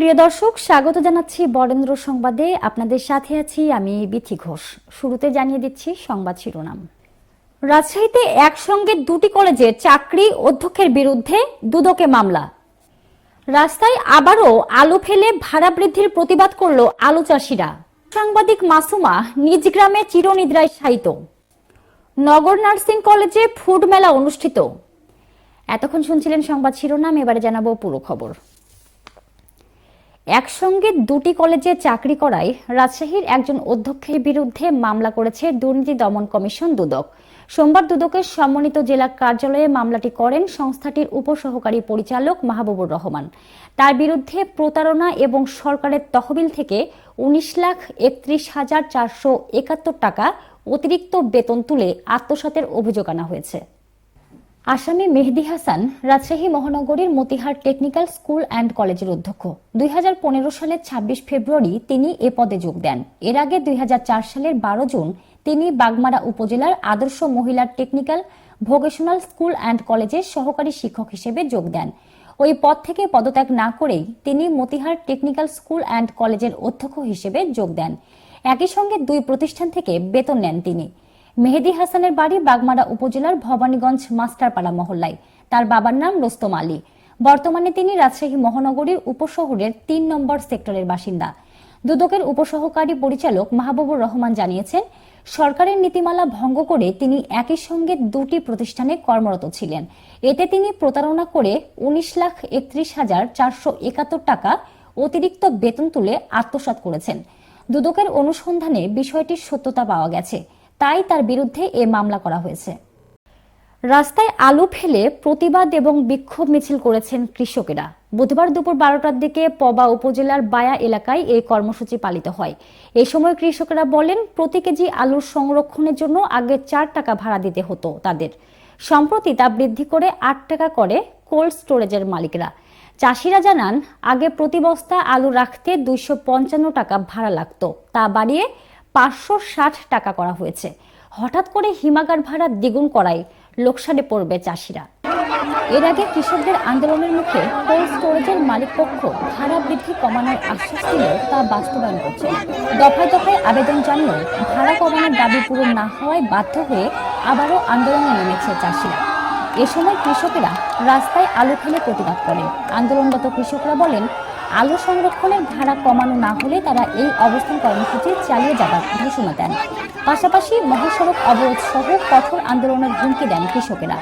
প্রিয় দর্শক, স্বাগত জানাচ্ছি বরেন্দ্র সংবাদে। আপনাদের সাথে আছি আমি বিথি ঘোষ। শুরুতে জানিয়ে দিচ্ছি সংবাদ শিরোনাম। রাজশাহীতে একসঙ্গে দুটি কলেজে চাকরি অধ্যক্ষের বিরুদ্ধে দুদকে মামলা। রাস্তায় আবারও আলু ফেলে ভাড়া বৃদ্ধির প্রতিবাদ করল আলু চাষিরা। সাংবাদিক মাসুমা নিজ গ্রামে চিরনিদ্রায় শায়িত। নগর নার্সিং কলেজে ফুড মেলা অনুষ্ঠিত। এতক্ষণ শুনছিলেন সংবাদ শিরোনাম, এবারে জানাব পুরো খবর। একসঙ্গে দুটি কলেজে চাকরি করায় রাজশাহীর একজন অধ্যক্ষের বিরুদ্ধে মামলা করেছে দুর্নীতি দমন কমিশন দুদক। সোমবার দুদকের সম্মানিত জেলা কার্যালয়ে মামলাটি করেন সংস্থাটির উপসহকারী পরিচালক মাহবুবুর রহমান। তার বিরুদ্ধে প্রতারণা এবং সরকারের তহবিল থেকে উনিশ লাখ একত্রিশ হাজার চারশো একাত্তর টাকা অতিরিক্ত বেতন তুলে আত্মসাতের অভিযোগ আনা হয়েছে। আসামি মেহেদি হাসান রাজশাহী মহানগরীর মতিহার টেকনিক্যাল স্কুল অ্যান্ড কলেজের অধ্যক্ষ। দুই হাজার পনেরো সালের ২৬ ফেব্রুয়ারি তিনি এ পদে যোগ দেন। এর আগে দুই হাজার চার সালের বারো জুন তিনি বাগমারা উপজেলার আদর্শ মহিলা টেকনিক্যাল ভোকেশনাল স্কুল অ্যান্ড কলেজের সহকারী শিক্ষক হিসেবে যোগ দেন। ওই পদ থেকে পদত্যাগ না করেই তিনি মতিহার টেকনিক্যাল স্কুল অ্যান্ড কলেজের অধ্যক্ষ হিসেবে যোগ দেন। একই সঙ্গে দুই প্রতিষ্ঠান থেকে বেতন নেন তিনি। মেহেদি হাসানের বাড়ি বাগমারা উপজেলার ভবানীগঞ্জ মাস্টারপাড়া মহল্লায়। তার বাবার নাম রোস্তম আলী। বর্তমানে তিনি রাজশাহী মহানগরীর উপশহরের তিন নম্বর সেক্টরের বাসিন্দা। দুদকের উপসহকারী পরিচালক মাহবুবুর রহমান জানিয়েছেন, সরকারের নীতিমালা ভঙ্গ করে তিনি একই সঙ্গে দুটি প্রতিষ্ঠানে কর্মরত ছিলেন। এতে তিনি প্রতারণা করে উনিশ লাখ একত্রিশ হাজার চারশো একাত্তর টাকা অতিরিক্ত বেতন তুলে আত্মসাৎ করেছেন। দুদকের অনুসন্ধানে বিষয়টির সত্যতা পাওয়া গেছে। তাই তার বিরুদ্ধে এ মামলা করা হয়েছে। রাস্তায় আলু ফেলে প্রতিবাদ এবং বিক্ষোভ মিছিল করেছেন কৃষকেরা। বুধবার দুপুর বারোটার দিকে পবা উপজেলার বায়া এলাকায় এই কর্মসূচি পালিত হয়। এই সময় কৃষকেরা বলেন, প্রতি কেজি আলুর সংরক্ষণের জন্য আগে চার টাকা ভাড়া দিতে হতো তাদের। সম্প্রতি তা বৃদ্ধি করে আট টাকা করে কোল্ড স্টোরেজের মালিকরা। চাষিরা জানান, আগে প্রতি বস্তা আলু রাখতে দুইশো পঞ্চান্ন টাকা ভাড়া লাগতো। তা বাড়িয়ে পাঁচশো ষাট টাকা করা হয়েছে। হঠাৎ করে হিমাগার ভাড়া দ্বিগুণ করায় লোকসানে পড়বে চাষিরা। এর আগে কৃষকদের আন্দোলনের মুখে কোল্ড স্টোরেজের মালিকপক্ষ ভাড়া বৃদ্ধি কমানোর আশ্বাস দিলেও তা বাস্তবায়ন করছে। দফায় দফায় আবেদন জানিয়েও ভাড়া কমানোর দাবি পূরণ না হওয়ায় বাধ্য হয়ে আবারও আন্দোলনে নেমেছে চাষিরা। এ সময় কৃষকেরা রাস্তায় আলু ফেলে প্রতিবাদ করেন। আন্দোলনরত কৃষকরা বলেন আলু সংরক্ষণের ভাড়া কমানো না হলে তারা এই অবস্থান কর্মসূচি চালিয়ে যাবার ঘোষণা দেন। পাশাপাশি মহাসড়ক অবরোধ সহ কঠোর আন্দোলনের হুমকি দেন কৃষকেরা।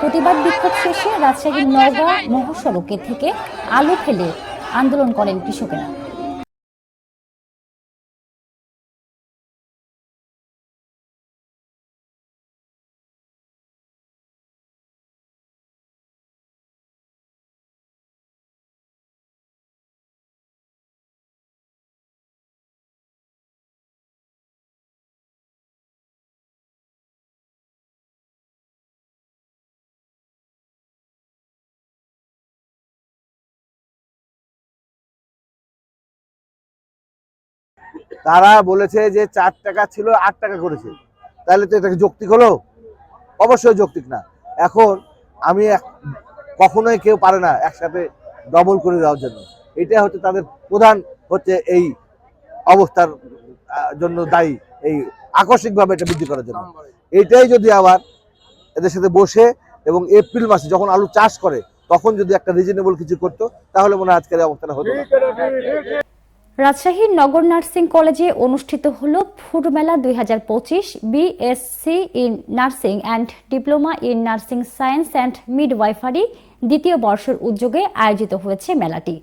প্রতিবাদ বিক্ষোভ শেষে রাজশাহীর নওগাঁ মহাসড়কে থেকে আলু ফেলে আন্দোলন করেন কৃষকেরা। তারা বলেছে যে চার টাকা ছিল, আট টাকা করেছে। তাহলে তো এটাকে যৌক্তিক হলো? অবশ্যই যৌক্তিক না। এখন আমি কখনোই কেউ পারে না একসাথে ডবল করে দেওয়ার জন্য। এটা হচ্ছে তাদের প্রধান হচ্ছে এই অবস্থার জন্য দায়ী এই আকস্মিকভাবে এটা বৃদ্ধি করার জন্য। এইটাই যদি আবার এদের সাথে বসে এবং এপ্রিল মাসে যখন আলু চাষ করে, তখন যদি একটা রিজনেবল কিছু করতো, তাহলে মনে হয় আজকের অবস্থাটা হতো রাজশাহীর নগর নার্সিং কলেজে অনুষ্ঠিত হল ফুড মেলা দুই হাজার পঁচিশ BSc in nursing and diploma in nursing science and midwifery দ্বিতীয় বর্ষের উদ্যোগে আয়োজিত হয়েছে মেলাটি।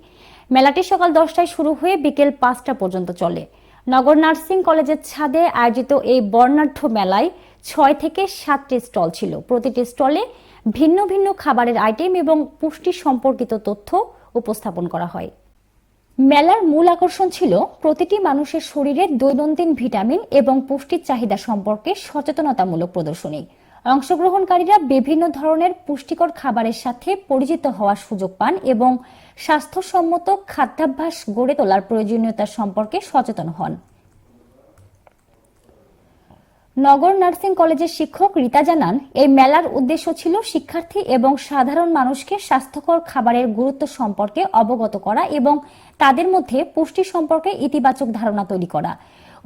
মেলাটি সকাল দশটায় শুরু হয়ে বিকেল পাঁচটা পর্যন্ত চলে। নগর নার্সিং কলেজের ছাদে আয়োজিত এই বর্ণাঢ্য মেলায় ছয় থেকে সাতটি স্টল ছিল। প্রতিটি স্টলে ভিন্ন ভিন্ন খাবারের আইটেম এবং পুষ্টি সম্পর্কিত তথ্য উপস্থাপন করা হয়। মেলার মূল আকর্ষণ ছিল প্রতিটি মানুষের শরীরে দৈনন্দিন ভিটামিন এবং পুষ্টির চাহিদা সম্পর্কে সচেতনতামূলক প্রদর্শনী। অংশগ্রহণকারীরা বিভিন্ন ধরনের পুষ্টিকর খাবারের সাথে পরিচিত হওয়ার সুযোগ পান এবং স্বাস্থ্যসম্মত খাদ্যাভ্যাস গড়ে তোলার প্রয়োজনীয়তা সম্পর্কে সচেতন হন। নগর নার্সিং কলেজের শিক্ষক রীতা জানান, এই মেলার উদ্দেশ্য ছিল শিক্ষার্থী এবং সাধারণ মানুষকে স্বাস্থ্যকর খাবারের গুরুত্ব সম্পর্কে অবগত করা এবং তাদের মধ্যে পুষ্টি সম্পর্কে ইতিবাচক ধারণা তৈরি করা।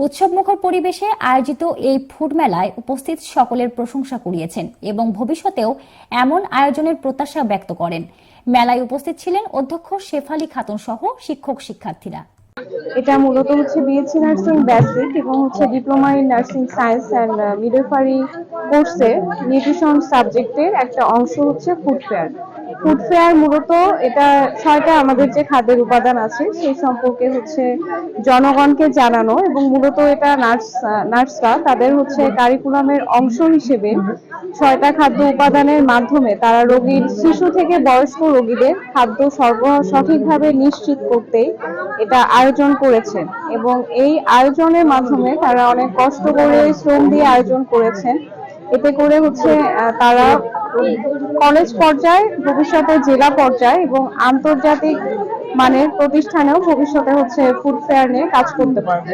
উৎসবমুখর পরিবেশে আয়োজিত এই ফুড মেলায় উপস্থিত সকলের প্রশংসা কুড়িয়েছেন এবং ভবিষ্যতেও এমন আয়োজনের প্রত্যাশা ব্যক্ত করেন। মেলায় উপস্থিত ছিলেন অধ্যক্ষ শেফালি খাতুন সহ শিক্ষক শিক্ষার্থীরা এটা মূলত হচ্ছে বিএসসি নার্সিং বেসিক এবং হচ্ছে diploma in nursing science and midwifery কোর্সের নিউট্রিশন সাবজেক্টের একটা অংশ হচ্ছে ফুড ফেয়ার ফুড ফেয়ার মূলত এটা ছয়টা আমাদের যে খাদ্যের উপাদান আছে, সেই সম্পর্কে হচ্ছে জনগণকে জানানো এবং মূলত এটা নার্স, নার্সরা তাদের হচ্ছে কারিকুলামের অংশ হিসেবে ছয়টা খাদ্য উপাদানের মাধ্যমে তারা রোগীর শিশু থেকে বয়স্ক রোগীদের খাদ্য সরবরাহ সঠিকভাবে নিশ্চিত করতে এটা আয়োজন করেছেন এবং এই আয়োজনের মাধ্যমে তারা অনেক কষ্ট করে শ্রম দিয়ে আয়োজন করেছেন। এতে করে হচ্ছে তারা কলেজ পর্যায়ে, ভবিষ্যতে জেলা পর্যায়ে এবং আন্তর্জাতিক মানের প্রতিষ্ঠানেও ভবিষ্যতে হচ্ছে ফুড ফেয়ার নিয়ে কাজ করতে পারবে।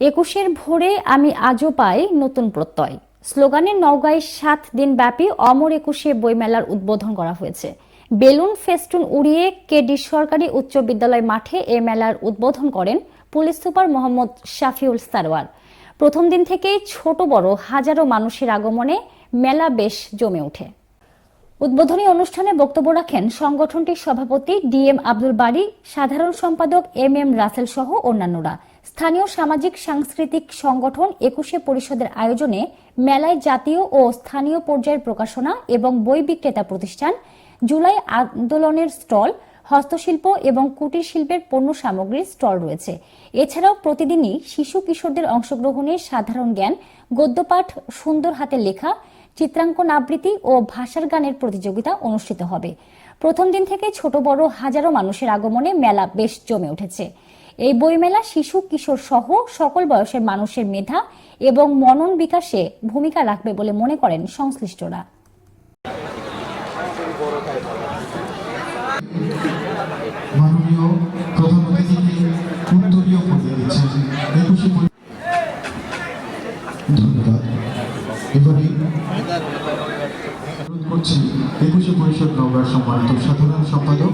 একুশের ভোরে আমি আজও পাই নতুন প্রত্যয়। স্লোগানে নওগাঁয় সাত দিন ব্যাপী অমর একুশে বইমেলার উদ্বোধন করা হয়েছে। বেলুন ফেস্টুন উড়িয়ে কেডি সরকারি উচ্চ বিদ্যালয় মাঠে এ মেলার উদ্বোধন করেন পুলিশ সুপার মোহাম্মদ শাফিউল সারওয়ার। প্রথম দিন থেকেই ছোট বড় হাজারো মানুষের আগমনে মেলা বেশ জমে ওঠে। উদ্বোধনী অনুষ্ঠানে বক্তব্য রাখেন সংগঠনটির সভাপতি ডিএম আব্দুল বাড়ি সাধারণ সম্পাদক এম এম রাসেল সহ অন্যান্যরা। স্থানীয় সামাজিক সাংস্কৃতিক সংগঠন একুশে পরিষদের আয়োজনে মেলায় জাতীয় ও স্থানীয় পর্যায়ের প্রকাশনা এবং বই বিক্রেতা প্রতিষ্ঠান, জুলাই আন্দোলনের স্টল হস্তশিল্প এবং কুটির শিল্পের পণ্য সামগ্রীর স্টল রয়েছে। এছাড়াও প্রতিদিনই শিশু কিশোরদের অংশগ্রহণে সাধারণ জ্ঞান, গদ্যপাঠ, সুন্দর হাতে লেখা, চিত্রাঙ্কন আবৃত্তি ও ভাষার গানের প্রতিযোগিতা অনুষ্ঠিত হবে। প্রথম দিন থেকে ছোট বড় হাজারো মানুষের আগমনে মেলা বেশ জমে উঠেছে। এই বইমেলা শিশু, কিশোর সহ সকল বয়সের মানুষের মেধা এবং মনন বিকাশে ভূমিকা রাখবে বলে মনে করেন সংশ্লিষ্টরা। পরিষদ সম্মানিত সাধারণ সম্পাদক।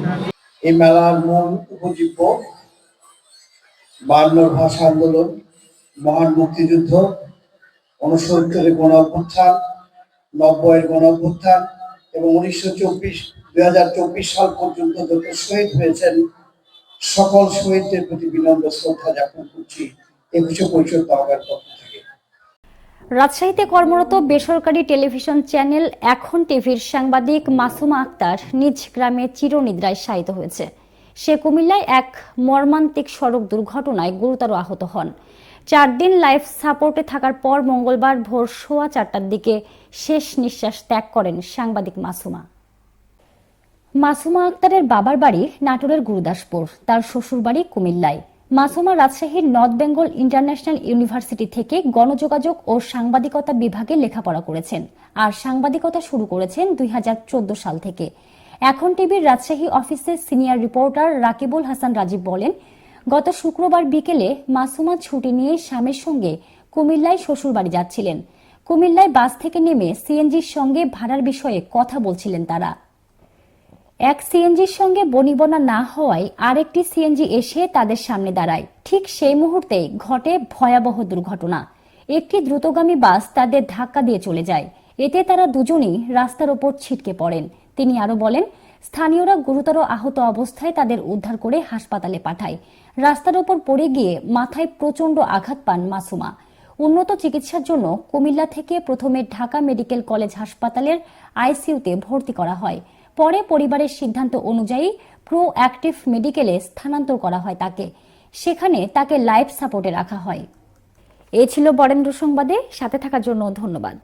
এই মেলার মূল উপজীব্য বায়ান্নর ভাষা আন্দোলন, মহান মুক্তিযুদ্ধ উনসত্তরের গণ অভ্যুত্থান নব্বইয়ের গণ অভ্যুত্থান এবং উনিশশো চব্বিশ, দুই হাজার চব্বিশ সাল পর্যন্ত যত শহীদ হয়েছেন, সকল শহীদদের প্রতি বিনম্র শ্রদ্ধা জ্ঞাপন করছি। একুশে পরিষদ নগর পক্ষ রাজশাহীতে কর্মরত বেসরকারি টেলিভিশন চ্যানেল এখন টিভির সাংবাদিক মাসুমা আক্তার নিজ গ্রামে চিরনিদ্রায় শায়িত হয়েছে। সে কুমিল্লায় এক মর্মান্তিক সড়ক দুর্ঘটনায় গুরুতর আহত হন। চার দিন লাইফ সাপোর্টে থাকার পর মঙ্গলবার ভোর সোয়া চারটার দিকে শেষ নিঃশ্বাস ত্যাগ করেন সাংবাদিক মাসুমা। মাসুমা আক্তারের বাবার বাড়ি নাটোরের গুরুদাসপুর, তার শ্বশুর বাড়ি কুমিল্লায়। মাসুমা রাজশাহীর নর্থ বেঙ্গল ইন্টারন্যাশনাল ইউনিভার্সিটি থেকে গণযোগাযোগ ও সাংবাদিকতা বিভাগে লেখাপড়া করেছেন আর সাংবাদিকতা শুরু করেছেন দুই হাজার চোদ্দ সাল থেকে। এখন টিভির রাজশাহী অফিসের সিনিয়র রিপোর্টার রাকিবুল হাসান রাজীব বলেন, গত শুক্রবার বিকেলে মাসুমা ছুটি নিয়ে স্বামীর সঙ্গে কুমিল্লায় শ্বশুরবাড়ি যাচ্ছিলেন। কুমিল্লায় বাস থেকে নেমে সিএনজির সঙ্গে ভাড়ার বিষয়ে কথা বলছিলেন তারা। এক সিএনজির সঙ্গে বনিবনা না হওয়ায় আরেকটি সিএনজি এসে তাদের সামনে দাঁড়ায়। ঠিক সেই মুহূর্তে ঘটে ভয়াবহ দুর্ঘটনা। একটি দ্রুতগামী বাস তাদের ধাক্কা দিয়ে চলে যায়। এতে তারা দুজনেই রাস্তার ওপর ছিটকে পড়েন। তিনি আরও বলেন, স্থানীয়রা গুরুতর আহত অবস্থায় তাদের উদ্ধার করে হাসপাতালে পাঠায়। রাস্তার ওপর পড়ে গিয়ে মাথায় প্রচণ্ড আঘাত পান মাসুমা। উন্নত চিকিৎসার জন্য কুমিল্লা থেকে প্রথমে ঢাকা মেডিকেল কলেজ হাসপাতালের আইসিইউতে ভর্তি করা হয়। পরে পরিবারের সিদ্ধান্ত অনুযায়ী প্রো অ্যাক্টিভ মেডিকেলে স্থানান্তর করা হয় তাকে। সেখানে তাকে লাইফ সাপোর্টে রাখা হয়। এ ছিল বরেন্দ্র সংবাদে। সাথে থাকার জন্য ধন্যবাদ।